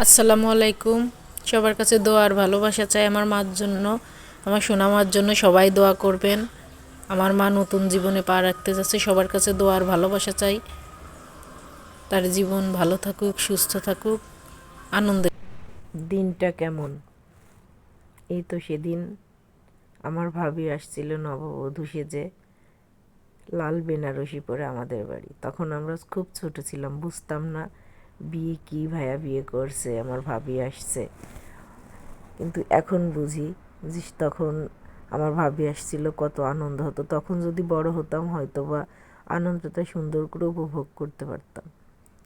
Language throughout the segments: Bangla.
আসসালামু আলাইকুম। সবার কাছে দোয়া আর ভালোবাসা চাই আমার মার জন্য, আমার সোনা মার জন্য সবাই দোয়া করবেন। আমার মা নতুন জীবনে পা রাখতে যাচ্ছে, সবার কাছে দোয়া আর ভালোবাসা চাই। তার জীবন ভালো থাকুক, সুস্থ থাকুক, আনন্দে দিনটা কেমন? এই তো সেদিন আমার ভাবি আসছিল নববধূ সেজে, লাল বেনারসি পরে আমাদের বাড়ি। তখন আমরা খুব ছোট ছিলাম, বুঝতাম না বিয়ে কি ভাইয়া বিয়ে করছে, আমার ভাবি আসছে। কিন্তু এখন বুঝি যে তখন আমার ভাবি আসছিল, কত আনন্দ হতো। তখন যদি বড় হতাম হয়তো বা আনন্দটা সুন্দর করে উপভোগ করতে পারতাম।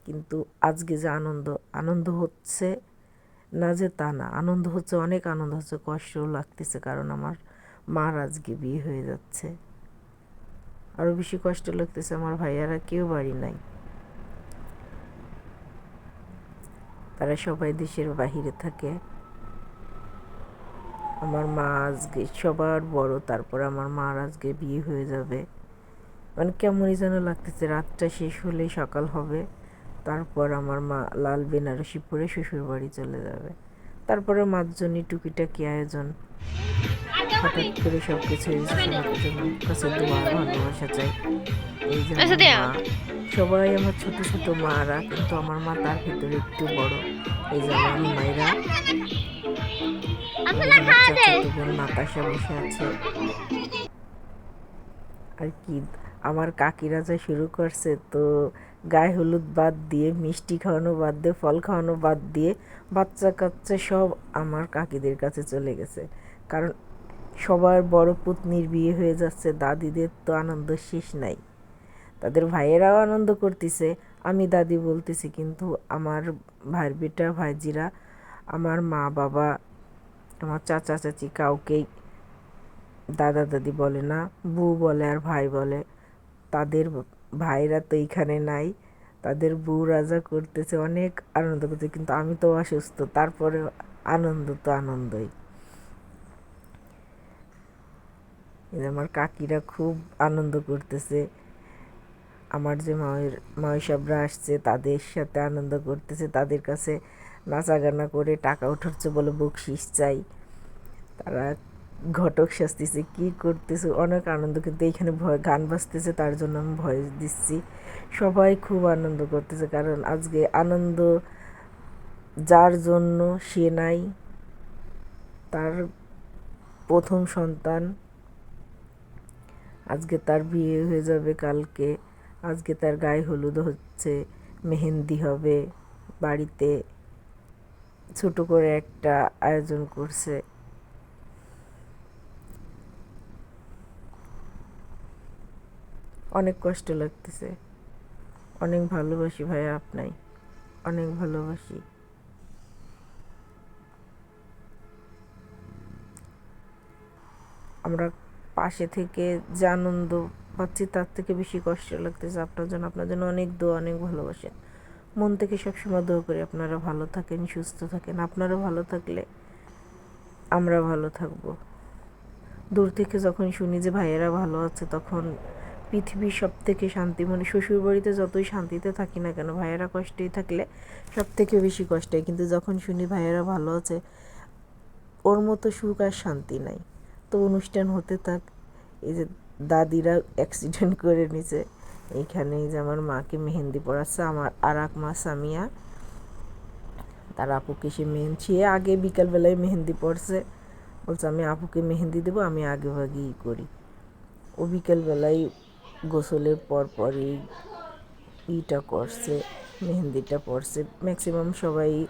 কিন্তু আজকে যে আনন্দ আনন্দ হচ্ছে না যে তা না, আনন্দ হচ্ছে, অনেক আনন্দ হচ্ছে, কষ্টও লাগতেছে, কারণ আমার মার আজকে বিয়ে হয়ে যাচ্ছে। আরও বেশি কষ্ট লাগতেছে, আমার ভাইয়ারা কেউ বাড়ি নাই। তারা সবাই দেশের বাহিরে থাকে। আমার মা আজকে সবার বড়, তারপর আমার মার আজকে বিয়ে হয়ে যাবে। মানে কেমনই যেন লাগতেছে, রাতটা শেষ হলে সকাল হবে, তারপর আমার মা লাল বেনারসি পরে শ্বশুর বাড়ি চলে যাবে। তারপরে মাঝজনী টুকিটা টুকিটাকি আয়োজন। হঠাৎ করে সব কিছু কাছে দোয়া ভালোবাসা চাই এই যে সবাই আমার ছোট ছোট মারা কিন্তু আমার মা তার ভিতরে একটু বড়। এই যে আমার মায়েরা নাতাশা বসে আছে। আর কি আমার কাকিরা যা শুরু করছে তো গায়ে হলুদ বাদ দিয়ে মিষ্টি খাওয়ানো বাদ দিয়ে ফল খাওয়ানো বাদ দিয়ে বাচ্চা কাচ্চা সব আমার কাকিদের কাছে চলে গেছে। কারণ সবার বড় পুতনির বিয়ে হয়ে যাচ্ছে, দাদিদের তো আনন্দ শেষ নাই। তাদের ভাইয়েরাও আনন্দ করতেছে, আমি দাদি বলতেছি, কিন্তু আমার ভাইয়ের বেটা, ভাইজিরা, আমার মা, বাবা, আমার চাচা, চাচি কাউকেই দাদা, দাদি বলে না, বউ বলে আর ভাই বলে। তাদের ভাইরা তো এইখানে নাই, তাদের বউ রাজা করতেছে, অনেক আনন্দ করছে কিন্তু আমি তো অসুস্থ তারপরে আনন্দ তো আনন্দই। আমার কাকিরা খুব আনন্দ করতেছে। আমার যে মায়ের মাইসাবরা আসছে, তাদের সাথে আনন্দ করতেছে, তাদের কাছে নাচা গানা করে টাকা উঠাচ্ছে বলে বকশিস চাই। তারা ঘটক সাজতেছে, কী করতেছে? অনেক আনন্দ, কিন্তু এইখানে ভয়, গান বাজতেছে, তার জন্য আমি ভয়েস দিচ্ছি। সবাই খুব আনন্দ করতেছে, কারণ আজকে আনন্দ যার জন্য সে নাই, তার প্রথম সন্তান আজকে তার বিয়ে হয়ে যাবে কালকে। আজকে তার গায়ে হলুদ হচ্ছে, মেহেন্দি হবে, বাড়িতে ছোট করে একটা আয়োজন করছে। অনেক কষ্ট লাগতেছে। অনেক ভালোবাসি ভাইয়া আপনাই। অনেক ভালোবাসি। আমরা পাশে থেকে যে আনন্দ পাচ্ছি তার থেকে বেশি কষ্ট লাগতেছে আপনার জন্য। আপনার জন্য অনেক দোয়া, অনেক ভালোবাসেন মন থেকে সবসময় দোয়া করি আপনারা ভালো থাকেন, সুস্থ থাকেন। আপনারা ভালো থাকলে আমরা ভালো থাকব। দূর থেকে যখন শুনি যে ভাইয়েরা ভালো আছে, তখন পৃথিবীর সব থেকে শান্তি মানে শ্বশুর বাড়িতে যতই শান্তিতে থাকি না কেন, ভাইয়েরা কষ্টেই থাকলে সব থেকে বেশি কষ্টে। কিন্তু যখন শুনি ভাইয়েরা ভালো আছে, ওর মতো সুখ আর শান্তি নাই। অনুষ্ঠান হতে থাক। এই যে দাদিরা অ্যাক্সিডেন্ট করে নিছে। এইখানে যে আমার মাকে মেহেন্দি পড়াচ্ছে আমার আর এক মা সামিয়া। তার আপুকে সে মেহেন্দি আগে বিকালবেলায় মেহেন্দি পড়ছে বলছে, আমি আপুকে মেহেন্দি দেবো, আমি আগে ভাগেই করি। ও বিকেলবেলায় গোসলের পর পরই ইটা করছে, মেহেন্দিটা পড়ছে ম্যাক্সিমাম সবাই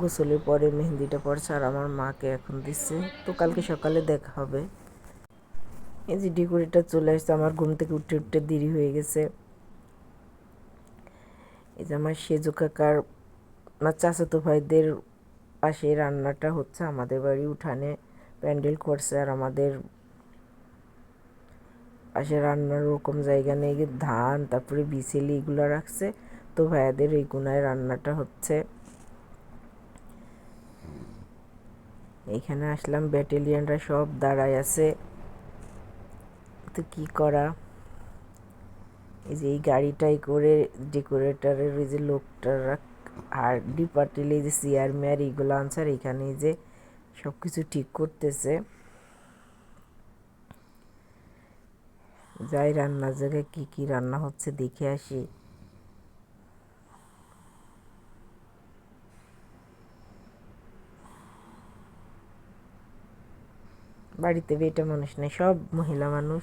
গোসলের পরে মেহেন্দিটা পড়ছে আর আমার মাকে এখন দিচ্ছে। তো কালকে সকালে দেখা হবে। এই যে ডেকোরেটর চলে আসছে, আমার ঘুম থেকে উঠতে উঠতে দেরি হয়ে গেছে। এই যে আমার সেজু কাকার, আমার চাচাতো ভাইদের পাশে রান্নাটা হচ্ছে, আমাদের বাড়ি উঠানে প্যান্ডেল করছে আর আমাদের পাশে রান্নার ওরকম জায়গা নেই, ধান, তারপরে বিছেলি এগুলো রাখছে। তো ভাইয়াদের এই কোনায় রান্নাটা হচ্ছে। এখানে আসলাম ব্যাটালিয়ানরা সব দাঁড়ায় আছে। তো কি করা? এই যে এই গাড়িটাই করে ডেকোরেটারের ওই যে লোকটা আর ডিপার্টেল এই যে চেয়ার মেয়ার এইগুলো আনসার এখানে যে সব কিছু ঠিক করতেছে। যাই রান্নার জায়গায় কি কি রান্না হচ্ছে দেখে আসি। বাড়িতে বেটা মানুষ নেই, সব মহিলা মানুষ।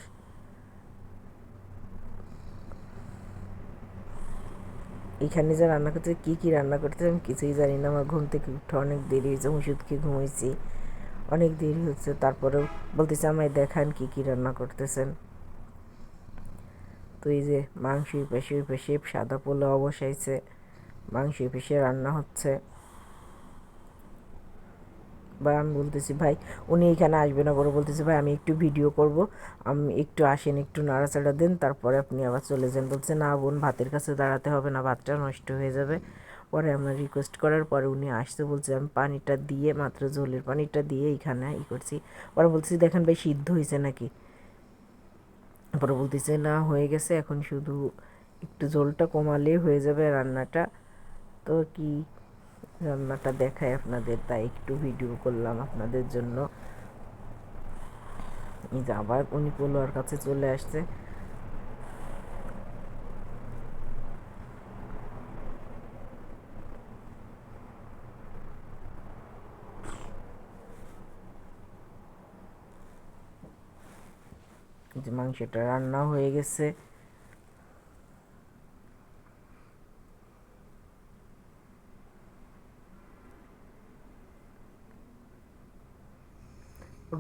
এখানে যে রান্না করতে, কি কি রান্না করতে আমি কিছুই জানি না, আমার ঘুম থেকে উঠে অনেক দেরি হয়েছে, ওষুধ খেয়ে ঘুমাইছি। অনেক দেরি হচ্ছে, তারপরেও বলতেছে, আমায় দেখান কি কি রান্না করতেছেন। তো এই যে মাংস পাশে পাশে সাদা পোলাও বসাইছে মাংস পাশে রান্না হচ্ছে। বা আমি বলতেছি, ভাই, উনি এখানে আসবে না বলে বলতেছি, ভাই, আমি একটু ভিডিও করব। আমি একটু আসেন, একটু নাড়াচাড়া দেন, তারপরে আপনি আবার চলে যান। বলছে, না বোন, ভাতের কাছে দাঁড়াতে হবে না, ভাতটা নষ্ট হয়ে যাবে। পরে আমরা রিকোয়েস্ট করার পরে উনি আসতে বলছে, আমি পানিটা দিয়ে, মাত্র জলের পানিটা দিয়ে এখানে ই করছি। পরে বলছি দেখেন ভাই, সিদ্ধ হয়েছে নাকি? পরে বলতেছে, না, হয়ে গেছে, এখন শুধু একটু জলটা কমালে হয়ে যাবে রান্নাটা। তো কি রান্নাটা দেখায় আপনাদের, তাই একটু ভিডিও করলাম আপনাদের জন্য। আবার উনি পোলোয়ার কাছে চলে আসছে। যে মাংসটা রান্না হয়ে গেছে।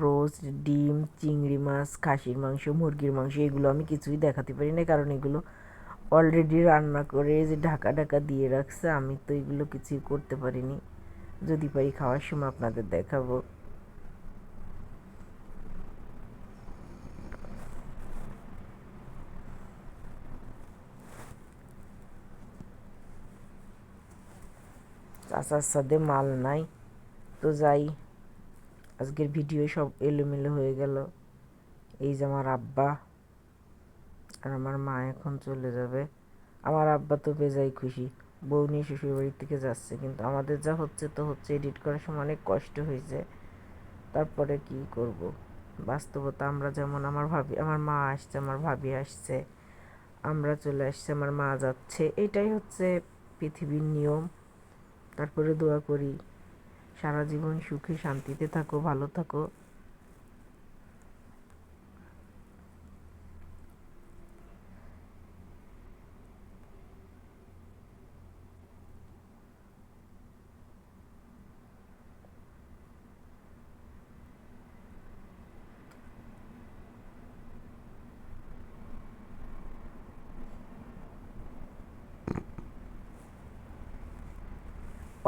রোস্ট, ডিম, চিংড়ি মাছ, খাসির মাংস, মুরগির মাংস, এগুলো আমি কিছুই দেখাতে পারি না কারণ এগুলো অলরেডি রান্না করে যে ঢাকা ঢাকা দিয়ে রাখছে, আমি তো এগুলো কিছুই করতে পারিনি। যদি পারি খাওয়ার সময় আপনাদের দেখাবো। চাচার সাথে মাল নাই, তো যাই। আজকের ভিডিও সব এলোমেলো হয়ে গেল। এই যে আমার আব্বা আর আমার মা এখন চলে যাবে। আমার আব্বা তো বেজাই খুশি। বউ নিয়ে শ্বশুর বাড়ির থেকে যাচ্ছে, কিন্তু আমাদের যা হচ্ছে তো হচ্ছে। এডিট করার সময় অনেক কষ্ট হয়েছে। তারপরে কি করব? বাস্তবতা আমরা যেমন আমার ভাবি, আমার মা আসছে, আমার ভাবি আসছে, আমরা চলে আসছে, আমার মা যাচ্ছে। এটাই হচ্ছে পৃথিবীর নিয়ম। তারপরে দোয়া করি। সারা জীবন সুখে শান্তিতে থাকো ভালো থাকো।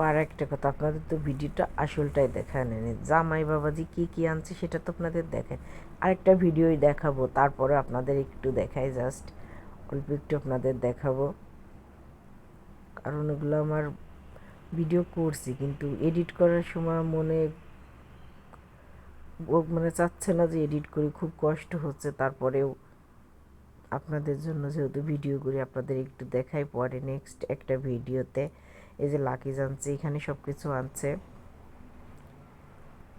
আর একটা কথা, আপনাদের তো ভিডিওটা আসলটাই দেখায় নেন। জামাই বাবাজি কি কি আনছে সেটা তো আপনাদের দেখেন আরেকটা ভিডিওই দেখাবো, তারপরে আপনাদের একটু দেখাই জাস্ট অল্প একটু আপনাদের দেখাবো। কারণ ওগুলো আমার ভিডিও করছি, কিন্তু এডিট করার সময় মনে মানে চাচ্ছে না যে এডিট করি, খুব কষ্ট হচ্ছে। তারপরেও আপনাদের জন্য যেহেতু ভিডিও করি, আপনাদের একটু দেখাই পরে নেক্সট একটা ভিডিওতে। এই যে লাকি জানছে এখানে সব কিছু আনছে।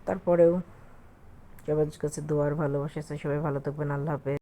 তারপরেও সবার কাছে দোয়ার ভালোবাসা সবাই ভালো থাকবেন, আল্লাহ হাফেজ।